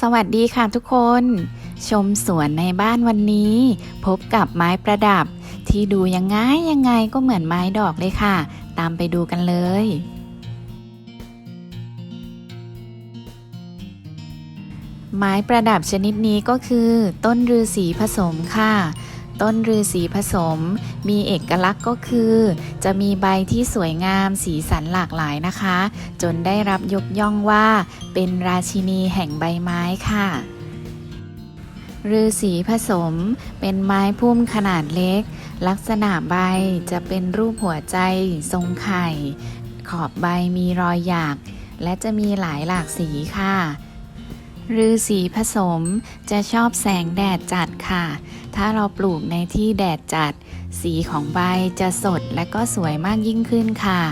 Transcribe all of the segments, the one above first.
สวัสดีค่ะทุกคน ชมสวนในบ้านวันนี้ พบกับไม้ประดับ ที่ดูยังไงยังไงก็เหมือนไม้ดอกเลยค่ะ ตามไปดูกันเลย ไม้ประดับชนิดนี้ก็คือ ต้นฤาษีผสมค่ะ ต้นฤาษีผสม มีเอกลักษณ์ก็คือ จะมีใบที่สวยงามสีสันหลากหลายนะคะ จนได้รับยกย่องว่า เป็นราชินีแห่งใบไม้ค่ะฤาษีผสมเป็นไม้พุ่มขนาดเล็ก ลักษณะใบจะเป็นรูปหัวใจทรงไข่ ขอบใบมีรอยหยากและจะมีหลายหลากสีค่ะฤาษีผสมจะชอบแสงแดดจัดค่ะ ถ้าเราปลูกในที่แดดจัด สีของใบจะสดและก็สวยมากยิ่งขึ้นค่ะ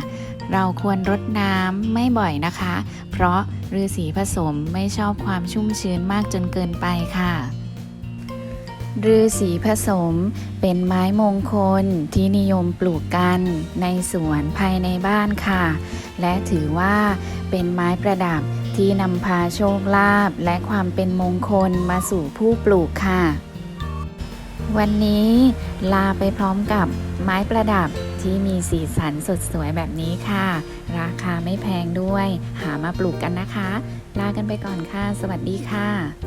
เราควรรดน้ำไม่บ่อยนะคะ เพราะฤาษีผสมไม่ชอบความชุ่มชื้นมากจนเกินไปค่ะฤาษีผสมเป็นไม้มงคลที่นิยมปลูกกันในสวนภายในบ้านค่ะ และถือว่าเป็นไม้ประดับที่นำพาโชคลาภและความเป็นมงคลมาสู่ผู้ปลูกค่ะ วันนี้ลาไปพร้อมกับไม้ประดับ ที่มีสีสันสดสวยแบบนี้ค่ะ ราคาไม่แพงด้วย หามาปลูกกันนะคะ ลากันไปก่อนค่ะ สวัสดีค่ะ